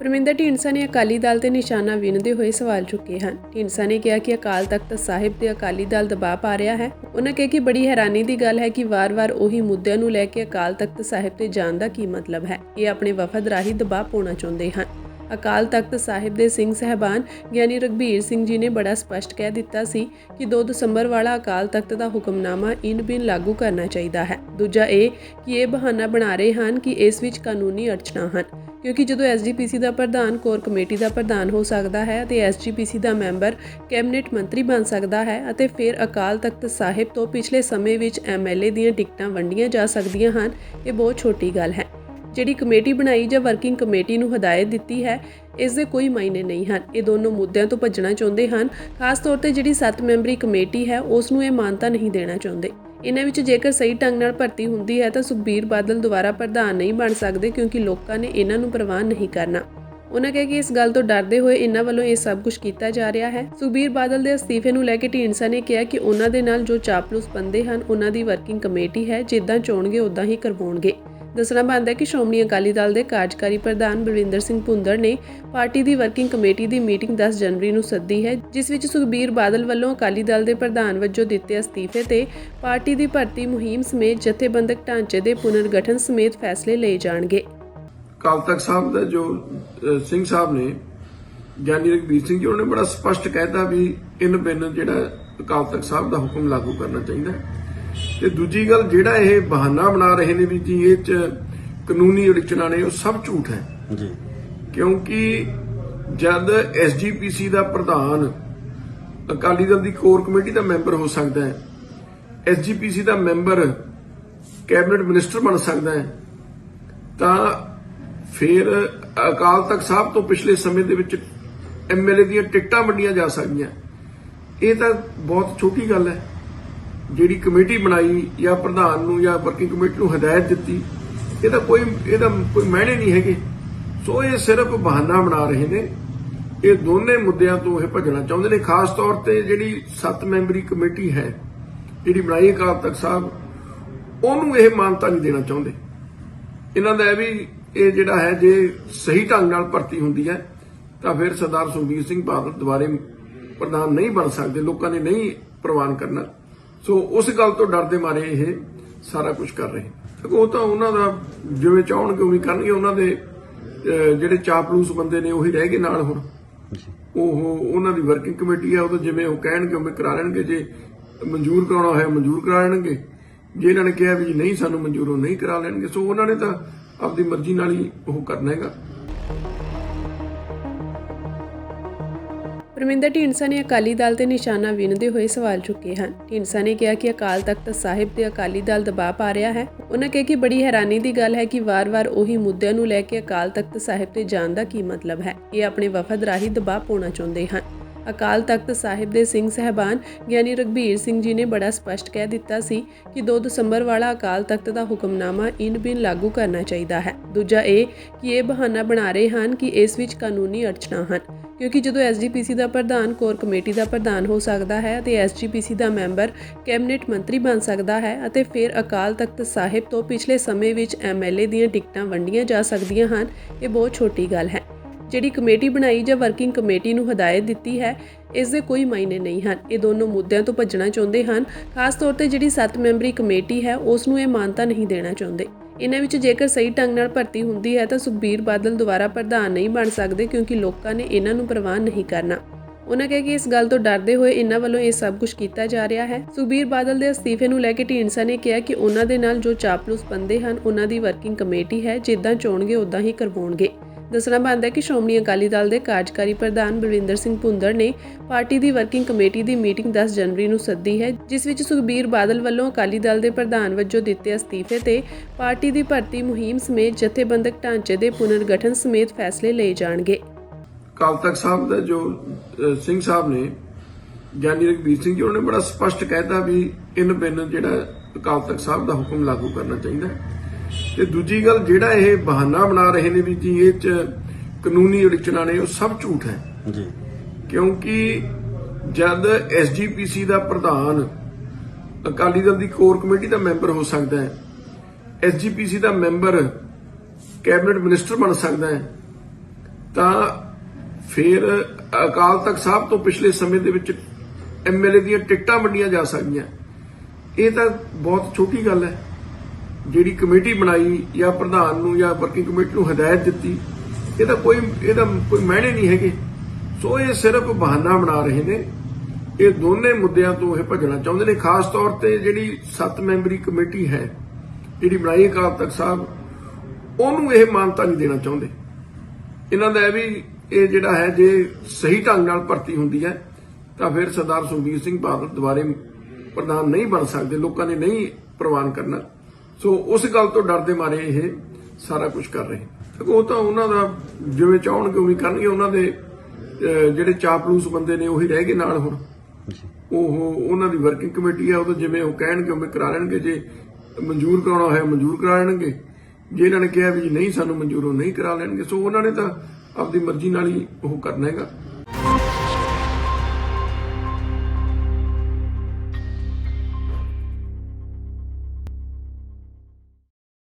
ਪਰਮਿੰਦਰ ਢੀਂਡਸਾ ਨੇ ਅਕਾਲੀ ਦਲ ਤੇ ਨਿਸ਼ਾਨਾ ਵਿੰਨਦੇ ਹੋਏ ਸਵਾਲ ਚੁੱਕੇ ਹਨ। ਢੀਂਡਸਾ ਨੇ ਕਿਹਾ ਕਿ ਅਕਾਲ ਤਖਤ ਸਾਹਿਬ ਤੇ ਅਕਾਲੀ ਦਲ ਦਬਾਅ ਪਾ ਰਿਹਾ ਹੈ। ਉਹਨਾਂ ਕਿਹਾ ਕਿ ਬੜੀ ਹੈਰਾਨੀ ਦੀ ਗੱਲ ਹੈ ਕਿ ਵਾਰ-ਵਾਰ ਉਹੀ ਮੁੱਦਿਆਂ ਨੂੰ ਲੈ ਕੇ ਅਕਾਲ ਤਖਤ ਸਾਹਿਬ ਤੇ ਜਾਣ ਦਾ ਕੀ ਮਤਲਬ ਹੈ? ਇਹ ਆਪਣੇ ਵਫਦ ਰਾਹੀਂ ਦਬਾਅ ਪਾਉਣਾ ਚਾਹੁੰਦੇ ਹਨ। ਅਕਾਲ ਤਖਤ ਸਾਹਿਬ ਦੇ ਸਿੰਘ ਸਹਿਬਾਨ ਗਿਆਨੀ ਰਗਬੀਰ ਸਿੰਘ ਜੀ ਨੇ ਬੜਾ ਸਪਸ਼ਟ ਕਹਿ ਦਿੱਤਾ ਸੀ ਕਿ 2 ਦਸੰਬਰ ਵਾਲਾ ਅਕਾਲ ਤਖਤ ਦਾ ਹੁਕਮਨਾਮਾ ਇਨ ਬਿਨ ਲਾਗੂ ਕਰਨਾ ਚਾਹੀਦਾ ਹੈ। ਦੂਜਾ ਇਹ ਕਿ ਇਹ ਬਹਾਨਾ ਬਣਾ ਰਹੇ ਹਨ ਕਿ ਇਸ ਵਿੱਚ ਕਾਨੂੰਨੀ ਅੜਚਣਾ ਹਨ। ਕਿਉਂਕਿ ਜਦੋਂ ਐਸਜੀਪੀਸੀ ਦਾ ਪ੍ਰਧਾਨ, ਕੋਰ ਕਮੇਟੀ ਦਾ ਪ੍ਰਧਾਨ ਹੋ ਸਕਦਾ ਹੈ ਅਤੇ ਐਸਜੀਪੀਸੀ ਦਾ ਮੈਂਬਰ ਕੈਬਨਿਟ ਮੰਤਰੀ ਬਣ ਸਕਦਾ ਹੈ ਅਤੇ ਫਿਰ ਅਕਾਲ ਤਖਤ ਸਾਹਿਬ ਤੋਂ ਪਿਛਲੇ ਸਮੇਂ ਵਿੱਚ ਐਮਐਲਏ ਦੀਆਂ ਟਿਕਟਾਂ ਵੰਡੀਆਂ ਜਾ ਸਕਦੀਆਂ ਹਨ, ਇਹ ਬਹੁਤ ਛੋਟੀ ਗੱਲ ਹੈ। ਜਿਹੜੀ ਕਮੇਟੀ ਬਣਾਈ ਜਾਂ ਵਰਕਿੰਗ ਕਮੇਟੀ ਨੂੰ ਹਦਾਇਤ ਦਿੱਤੀ ਹੈ, ਇਸ ਦੇ ਕੋਈ ਮਾਇਨੇ ਨਹੀਂ ਹਨ। ਇਹ ਦੋਨੋਂ ਮੁੱਦਿਆਂ ਤੋਂ ਭੱਜਣਾ ਚਾਹੁੰਦੇ ਹਨ। ਖਾਸ ਤੌਰ ਤੇ ਜਿਹੜੀ 7 ਮੈਂਬਰੀ ਕਮੇਟੀ ਹੈ, ਉਸ ਨੂੰ ਇਹ ਮਾਨਤਾ ਨਹੀਂ ਦੇਣਾ ਚਾਹੁੰਦੇ। ਇਹਨਾਂ ਵਿੱਚ ਜੇਕਰ ਸਹੀ ਢੰਗ ਨਾਲ ਭਰਤੀ ਹੁੰਦੀ ਹੈ ਤਾਂ ਸੁਖਬੀਰ ਬਾਦਲ ਦੁਬਾਰਾ ਪ੍ਰਧਾਨ ਨਹੀਂ ਬਣ ਸਕਦੇ ਕਿਉਂਕਿ ਲੋਕਾਂ ਨੇ ਇਹਨਾਂ ਨੂੰ ਪ੍ਰਵਾਨ ਨਹੀਂ ਕਰਨਾ। ਉਹਨਾਂ ਕਿਹਾ ਕਿ ਇਸ ਗੱਲ ਤੋਂ ਡਰਦੇ ਹੋਏ ਇਹਨਾਂ ਵੱਲੋਂ ਇਹ ਸਭ ਕੁਝ ਕੀਤਾ ਜਾ ਰਿਹਾ ਹੈ। ਸੁਖਬੀਰ ਬਾਦਲ ਦੇ ਅਸਤੀਫੇ ਨੂੰ ਲੈ ਕੇ ਢੀਂਡਸਾ ਨੇ ਕਿਹਾ ਕਿ ਉਹਨਾਂ ਦੇ ਨਾਲ ਜੋ ਚਾਪਲੂਸ ਬੰਦੇ ਹਨ, ਉਹਨਾਂ ਦੀ ਵਰਕਿੰਗ ਕਮੇਟੀ ਹੈ। ਜਿੱਦਾਂ ਚੋਣਗੇ ਉਦਾਂ ਹੀ ਕਰਵਾਉਣਗੇ। ਦੱਸਣਾ ਬਣਦਾ ਹੈ ਕਿ ਸ਼੍ਰੋਮਣੀ ਅਕਾਲੀ ਦਲ ਦੇ ਕਾਰਜਕਾਰੀ ਪ੍ਰਧਾਨ ਬਲਵਿੰਦਰ ਸਿੰਘ ਭੁੰਦੜ ਨੇ ਪਾਰਟੀ ਦੀ ਵਰਕਿੰਗ ਕਮੇਟੀ ਦੀ ਮੀਟਿੰਗ 10 ਜਨਵਰੀ ਨੂੰ ਸੱਦੀ ਹੈ, ਜਿਸ ਵਿੱਚ ਸੁਖਬੀਰ ਬਾਦਲ ਵੱਲੋਂ ਅਕਾਲੀ ਦਲ ਦੇ ਪ੍ਰਧਾਨ ਵਜੋਂ ਦਿੱਤੇ ਅਸਤੀਫੇ ਤੇ ਪਾਰਟੀ ਦੀ ਭਰਤੀ ਮੁਹਿੰਮ ਸਮੇਤ ਜਥੇਬੰਦਕ ਢਾਂਚੇ ਦੇ ਪੁਨਰਗਠਨ ਸਮੇਤ ਫੈਸਲੇ ਲਏ ਜਾਣਗੇ। ਅਕਾਲ ਤਖਤ ਸਾਹਿਬ ਦਾ ਜੋ ਸਿੰਘ ਸਾਹਿਬ ਨੇ, ਗਿਆਨੀ ਰਘਬੀਰ ਸਿੰਘ ਜੀ, ਉਹਨਾਂ ਬੜਾ ਸਪਸ਼ਟ ਕਹਿਤਾ ਵੀ ਇਨ ਬਿਨ ਜਿਹੜਾ ਅਕਾਲ ਤਖਤ ਸਾਹਿਬ ਦਾ ਹੁਕਮ ਲਾਗੂ ਕਰਨਾ ਚਾਹੀਦਾ ਤੇ ਦੂਜੀ ਗੱਲ ਜਿਹੜਾ ਇਹ ਬਹਾਨਾ ਬਣਾ ਰਹੇ ਨੇ ਵੀ ਜੀ ਇਹ ਚ ਕਾਨੂੰਨੀ ਅੜਚਣਾ ਨੇ ਉਹ ਸਭ ਝੂਠ ਹੈ। ਜੀ। ਕਿਉਂਕਿ ਜਦ ਐਸਜੀਪੀਸੀ ਦਾ ਪ੍ਰਧਾਨ ਅਕਾਲੀ ਦਲ ਦੀ ਕੋਰ ਕਮੇਟੀ ਦਾ ਮੈਂਬਰ ਹੋ ਸਕਦਾ ਹੈ ਐਸਜੀਪੀਸੀ ਦਾ ਮੈਂਬਰ ਕੈਬਨਿਟ ਮਿਨਿਸਟਰ ਬਣ ਸਕਦਾ ਹੈ ਤਾਂ ਫਿਰ ਅਕਾਲ ਤਖਤ ਸਾਹਿਬ ਤੋਂ ਪਿਛਲੇ ਸਮੇਂ ਦੇ ਵਿੱਚ ਐਮਐਲਏ ਦੀਆਂ ਟਿਕਟਾਂ ਵੰਡੀਆਂ ਜਾ ਸਕਦੀਆਂ। ਇਹ ਤਾਂ ਬਹੁਤ ਛੋਟੀ ਗੱਲ ਹੈ। ਜਿਹੜੀ ਕਮੇਟੀ ਬਣਾਈ ਜਾਂ ਪ੍ਰਧਾਨ ਨੂੰ ਜਾਂ ਵਰਕਿੰਗ ਕਮੇਟੀ ਨੂੰ ਹਦਾਇਤ ਦਿੱਤੀ, ਇਹਦਾ ਕੋਈ ਇਹਦਾ ਕੋਈ ਮਾਇਨੇ ਨਹੀਂ ਹੈਗੇ। ਸੋ ਇਹ ਸਿਰਫ ਬਹਾਨਾ ਬਣਾ ਰਹੇ ਨੇ। ਇਹ ਦੋਨੇ ਮੁੱਦਿਆਂ ਤੋਂ ਇਹ ਭੱਜਣਾ ਚਾਹੁੰਦੇ ਨੇ। ਖਾਸ ਤੌਰ ਤੇ ਜਿਹੜੀ 7 ਮੈਂਬਰੀ ਕਮੇਟੀ ਹੈ, ਜਿਹੜੀ ਬਣਾਈ ਅਕਾਲ ਤਖਤ ਸਾਹਿਬ, ਉਹਨੂੰ ਇਹ ਮਾਨਤਾ ਨਹੀਂ ਦੇਣਾ ਚਾਹੁੰਦੇ। ਇਹਨਾਂ ਦਾ ਇਹ ਵੀ, ਇਹ ਜਿਹੜਾ ਹੈ, ਜੇ ਸਹੀ ਢੰਗ ਨਾਲ ਭਰਤੀ ਹੁੰਦੀ ਹੈ, ਤਾਂ ਫਿਰ ਸਰਦਾਰ ਸੁਖਬੀਰ ਸਿੰਘ ਬਾਦਲ ਦੁਬਾਰੇ ਪ੍ਰਧਾਨ ਨਹੀਂ ਬਣ ਸਕਦੇ, ਲੋਕਾਂ ਨੇ ਨਹੀਂ ਪ੍ਰਵਾਨ ਕਰਨਾ। ਸੋ ਉਸ ਗੱਲ ਤੋਂ ਡਰਦੇ ਮਾਰੇ ਇਹ ਸਾਰਾ ਕੁਝ ਕਰ ਰਹੇ। ਉਹ ਤਾਂ ਉਹਨਾਂ ਦਾ ਜਿਵੇਂ ਚਾਹਣਗੇ ਉਵੇਂ ਕਰਨਗੇ ਉਹਨਾਂ ਦੇ ਜਿਹੜੇ ਚਾਪਲੂਸ ਬੰਦੇ ਨੇ ਉਹੀ ਰਹਿ ਗਏ ਨਾਲ ਹੁਣ। ਉਹ ਉਹਨਾਂ ਦੀ ਵਰਕਿੰਗ ਕਮੇਟੀ ਆ ਉਹ ਤਾਂ ਜਿਵੇਂ ਉਹ ਕਹਿਣਗੇ ਉਵੇਂ ਕਰਾ ਲੈਣਗੇ ਜੇ ਮਨਜ਼ੂਰ ਕਰਾਉਣਾ ਹੋਇਆ ਮਨਜ਼ੂਰ ਕਰਾ ਲੈਣਗੇ। ਜੇ ਇਹਨਾਂ ਨੇ ਕਿਹਾ ਵੀ ਨਹੀਂ ਸਾਨੂੰ ਮਨਜ਼ੂਰ ਉਹ ਨਹੀਂ ਕਰਾ ਲੈਣਗੇ ਸੋ ਉਹਨਾਂ ਨੇ ਤਾਂ ਆਪਦੀ ਮਰਜ਼ੀ ਨਾਲ ਹੀ ਉਹ ਕਰਨਾ ਹੈਗਾ। ਪਰਮਿੰਦਰ ਢੀਂਡਸਾ ਨੇ ਅਕਾਲੀ ਦਲ ਤੇ ਨਿਸ਼ਾਨਾ ਵਿੰਨਦੇ ਹੋਏ ਸਵਾਲ ਚੁੱਕੇ ਹਨ। ਢੀਂਡਸਾ ਨੇ ਕਿਹਾ ਕਿ ਅਕਾਲ ਤਖਤ ਸਾਹਿਬ ਤੇ ਅਕਾਲੀ ਦਲ ਦਬਾਅ ਪਾ ਰਿਹਾ ਹੈ। ਉਹਨਾਂ ਕਿਹਾ ਕਿ ਬੜੀ ਹੈਰਾਨੀ ਦੀ ਗੱਲ ਹੈ ਕਿ ਵਾਰ-ਵਾਰ ਉਹੀ ਮੁੱਦਿਆਂ ਨੂੰ ਲੈ ਕੇ ਅਕਾਲ ਤਖਤ ਸਾਹਿਬ ਤੇ ਜਾਣ ਦਾ ਕੀ ਮਤਲਬ ਹੈ। ਇਹ ਆਪਣੇ ਵਫਦ ਰਾਹੀਂ ਦਬਾਅ ਪਾਉਣਾ ਚਾਹੁੰਦੇ ਹਨ। ਅਕਾਲ ਤਖਤ ਸਾਹਿਬ ਦੇ ਸਿੰਘ ਸਹਿਬਾਨ ਗਿਆਨੀ ਰਗਬੀਰ ਸਿੰਘ ਜੀ ਨੇ ਬੜਾ ਸਪਸ਼ਟ ਕਹਿ ਦਿੱਤਾ ਸੀ ਕਿ 2 ਦਸੰਬਰ ਵਾਲਾ ਅਕਾਲ ਤਖਤ ਦਾ ਹੁਕਮਨਾਮਾ ਇਨ ਬਿਨ ਲਾਗੂ ਕਰਨਾ ਚਾਹੀਦਾ ਹੈ। ਦੂਜਾ ਇਹ ਕਿ ਇਹ ਬਹਾਨਾ ਬਣਾ ਰਹੇ ਹਨ ਕਿ ਇਸ ਵਿੱਚ ਕਾਨੂੰਨੀ ਅੜਚਣਾ ਹਨ, ਕਿਉਂਕਿ ਜਦੋਂ ਐਸਜੀਪੀਸੀ ਦਾ ਪ੍ਰਧਾਨ, ਕੋਰ ਕਮੇਟੀ ਦਾ ਪ੍ਰਧਾਨ ਹੋ ਸਕਦਾ ਹੈ ਅਤੇ ਐਸਜੀਪੀਸੀ ਦਾ ਮੈਂਬਰ ਕੈਬਨਿਟ ਮੰਤਰੀ ਬਣ ਸਕਦਾ ਹੈ ਅਤੇ ਫਿਰ ਅਕਾਲ ਤਖਤ ਸਾਹਿਬ ਤੋਂ ਪਿਛਲੇ ਸਮੇਂ ਵਿੱਚ ਐਮਐਲਏ ਦੀਆਂ ਟਿਕਟਾਂ ਵੰਡੀਆਂ ਜਾ ਸਕਦੀਆਂ ਹਨ, ਇਹ ਬਹੁਤ ਛੋਟੀ ਗੱਲ ਹੈ। ਜਿਹੜੀ ਕਮੇਟੀ ਬਣਾਈ ਜਾਂ ਵਰਕਿੰਗ ਕਮੇਟੀ ਨੂੰ ਹਦਾਇਤ ਦਿੱਤੀ ਹੈ ਇਸ ਦੇ ਕੋਈ ਮਾਇਨੇ ਨਹੀਂ ਹਨ। ਇਹ ਦੋਨੋਂ ਮੁੱਦਿਆਂ ਤੋਂ ਭੱਜਣਾ ਚਾਹੁੰਦੇ ਹਨ। ਖਾਸ ਤੌਰ ਤੇ ਜਿਹੜੀ 7 ਮੈਂਬਰੀ ਕਮੇਟੀ ਹੈ, ਉਸ ਨੂੰ ਇਹ ਮਾਨਤਾ ਨਹੀਂ ਦੇਣਾ ਚਾਹੁੰਦੇ। ਇਹਨਾਂ ਵਿੱਚ ਜੇਕਰ ਸਹੀ ਢੰਗ ਨਾਲ ਭਰਤੀ ਹੁੰਦੀ ਹੈ, ਤਾਂ ਸੁਖਬੀਰ ਬਾਦਲ ਦੁਬਾਰਾ ਪ੍ਰਧਾਨ ਨਹੀਂ ਬਣ ਸਕਦੇ ਕਿਉਂਕਿ ਲੋਕਾਂ ਨੇ ਇਹਨਾਂ ਨੂੰ ਪ੍ਰਵਾਨ ਨਹੀਂ ਕਰਨਾ। ਉਹਨਾਂ ਕਿਹਾ ਕਿ ਇਸ ਗੱਲ ਤੋਂ ਡਰਦੇ ਹੋਏ ਇਹਨਾਂ ਵੱਲੋਂ ਇਹ ਸਭ ਕੁਝ ਕੀਤਾ ਜਾ ਰਿਹਾ ਹੈ। ਸੁਖਬੀਰ ਬਾਦਲ ਦੇ ਅਸਤੀਫੇ ਨੂੰ ਲੈ ਕੇ ਢੀਂਡਸਾ ਨੇ ਕਿਹਾ ਕਿ ਉਹਨਾਂ ਦੇ ਨਾਲ ਜੋ ਚਾਪਲੂਸ ਬੰਦੇ ਹਨ, ਉਹਨਾਂ ਦੀ ਵਰਕਿੰਗ ਕਮੇਟੀ ਹੈ। ਜਿੱਦਾਂ ਚੋਣਗੇ ਉਦਾਂ ਹੀ ਕਰਵਾਉਣਗੇ। ਦੱਸਣਾ ਬਣਦਾ ਹੈ ਕਿ ਸ਼੍ਰੋਮਣੀ ਅਕਾਲੀ ਦਲ ਦੇ ਕਾਰਜਕਾਰੀ ਪ੍ਰਧਾਨ ਬਲਵਿੰਦਰ ਸਿੰਘ ਭੁੰਦੜ ਨੇ ਪਾਰਟੀ ਦੀ ਵਰਕਿੰਗ ਕਮੇਟੀ ਦੀ ਮੀਟਿੰਗ 10 ਜਨਵਰੀ ਨੂੰ ਸੱਦੀ ਹੈ, ਜਿਸ ਵਿੱਚ ਸੁਖਬੀਰ ਬਾਦਲ ਵੱਲੋਂ ਅਕਾਲੀ ਦਲ ਦੇ ਪ੍ਰਧਾਨ ਵਜੋਂ ਦਿੱਤੇ ਅਸਤੀਫੇ ਤੇ ਪਾਰਟੀ ਦੀ ਭਰਤੀ ਮੁਹਿੰਮ ਸਮੇਤ ਜਥੇਬੰਦਕ ਢਾਂਚੇ ਦੇ ਪੁਨਰਗਠਨ ਸਮੇਤ ਫੈਸਲੇ ਲਏ ਜਾਣਗੇ। ਅਕਾਲ ਤਖਤ ਸਾਹਿਬ ਦਾ ਜੋ ਸਿੰਘ ਸਾਹਿਬ ਨੇ ਗਿਆਨੀ ਰਘਬੀਰ ਸਿੰਘ ਜੀ, ਉਹਨਾਂ ਬੜਾ ਸਪਸ਼ਟ ਕਹਿਤਾ ਵੀ ਇਨ ਬਿਨ ਜਿਹੜਾ ਅਕਾਲ ਤਖਤ ਸਾਹਿਬ ਦਾ ਹੁਕਮ ਲਾਗੂ ਕਰਨਾ ਚਾਹੀਦਾ ਤੇ ਦੂਜੀ ਗੱਲ ਜਿਹੜਾ ਇਹ ਬਹਾਨਾ ਬਣਾ ਰਹੇ ਨੇ ਵੀ ਜੀ ਇਹ ਚ ਕਾਨੂੰਨੀ ਅੜਚਣਾ ਨੇ ਉਹ ਸਭ ਝੂਠ ਹੈ। ਜੀ। ਕਿਉਂਕਿ ਜਦ ਐਸਜੀਪੀਸੀ ਦਾ ਪ੍ਰਧਾਨ ਅਕਾਲੀ ਦਲ ਦੀ ਕੋਰ ਕਮੇਟੀ ਦਾ ਮੈਂਬਰ ਹੋ ਸਕਦਾ ਹੈ ਐਸਜੀਪੀਸੀ ਦਾ ਮੈਂਬਰ ਕੈਬਨਿਟ ਮਿਨਿਸਟਰ ਬਣ ਸਕਦਾ ਹੈ ਤਾਂ ਫਿਰ ਅਕਾਲ ਤਖਤ ਸਾਹਿਬ ਤੋਂ ਪਿਛਲੇ ਸਮੇਂ ਦੇ ਵਿੱਚ ਐਮਐਲਏ ਦੀਆਂ ਟਿਕਟਾਂ ਵੰਡੀਆਂ ਜਾ ਸਕਦੀਆਂ। ਇਹ ਤਾਂ ਬਹੁਤ ਛੋਟੀ ਗੱਲ ਹੈ। ਜਿਹੜੀ ਕਮੇਟੀ ਬਣਾਈ ਜਾਂ ਪ੍ਰਧਾਨ ਨੂੰ ਜਾਂ ਵਰਕਿੰਗ ਕਮੇਟੀ ਨੂੰ ਹਦਾਇਤ ਦਿੱਤੀ, ਇਹਦਾ ਕੋਈ ਇਹਦਾ ਕੋਈ ਮਾਇਨੇ ਨਹੀਂ ਹੈਗੇ। ਸੋ ਇਹ ਸਿਰਫ ਬਹਾਨਾ ਬਣਾ ਰਹੇ ਨੇ। ਇਹ ਦੋਨੇ ਮੁੱਦਿਆਂ ਤੋਂ ਇਹ ਭੱਜਣਾ ਚਾਹੁੰਦੇ ਨੇ। ਖਾਸ ਤੌਰ ਤੇ ਜਿਹੜੀ 7 ਮੈਂਬਰੀ ਕਮੇਟੀ ਹੈ, ਜਿਹੜੀ ਬਣਾਈ ਅਕਾਲ ਤਖਤ ਸਾਹਿਬ, ਉਹਨੂੰ ਇਹ ਮਾਨਤਾ ਨਹੀਂ ਦੇਣਾ ਚਾਹੁੰਦੇ। ਇਹਨਾਂ ਦਾ ਇਹ ਵੀ, ਇਹ ਜਿਹੜਾ ਹੈ, ਜੇ ਸਹੀ ਢੰਗ ਨਾਲ ਭਰਤੀ ਹੁੰਦੀ ਹੈ, ਤਾਂ ਫਿਰ ਸਰਦਾਰ ਸੁਖਬੀਰ ਸਿੰਘ ਬਾਦਲ ਦੁਬਾਰੇ ਪ੍ਰਧਾਨ ਨਹੀਂ ਬਣ ਸਕਦੇ, ਲੋਕਾਂ ਨੇ ਨਹੀਂ ਪ੍ਰਵਾਨ ਕਰਨਾ। ਸੋ ਉਸ ਗੱਲ ਤੋਂ ਡਰਦੇ ਮਾਰੇ ਇਹ ਸਾਰਾ ਕੁਝ ਕਰ ਰਹੇ। ਉਹ ਤਾਂ ਉਹਨਾਂ ਦਾ ਜਿਵੇਂ ਚਾਹਣਗੇ ਉਵੇਂ ਕਰਨਗੇ ਉਹਨਾਂ ਦੇ ਜਿਹੜੇ ਚਾਪਲੂਸ ਬੰਦੇ ਨੇ ਉਹੀ ਰਹਿ ਗਏ ਨਾਲ ਹੁਣ। ਉਹ ਉਹਨਾਂ ਦੀ ਵਰਕਿੰਗ ਕਮੇਟੀ ਹੈ ਉਹ ਤਾਂ ਜਿਵੇਂ ਉਹ ਕਹਿਣਗੇ ਉਵੇਂ ਕਰਾ ਲੈਣਗੇ ਜੇ ਮਨਜ਼ੂਰ ਕਰਾਉਣਾ ਹੋਇਆ ਮਨਜ਼ੂਰ ਕਰਾ ਲੈਣਗੇ। ਜੇ ਇਹਨਾਂ ਨੇ ਕਿਹਾ ਵੀ ਨਹੀਂ ਸਾਨੂੰ ਮਨਜ਼ੂਰ ਉਹ ਨਹੀਂ ਕਰਾ ਲੈਣਗੇ ਸੋ ਉਹਨਾਂ ਨੇ ਤਾਂ ਆਪਦੀ ਮਰਜ਼ੀ ਨਾਲ ਹੀ ਉਹ ਕਰਨਾ ਹੈਗਾ।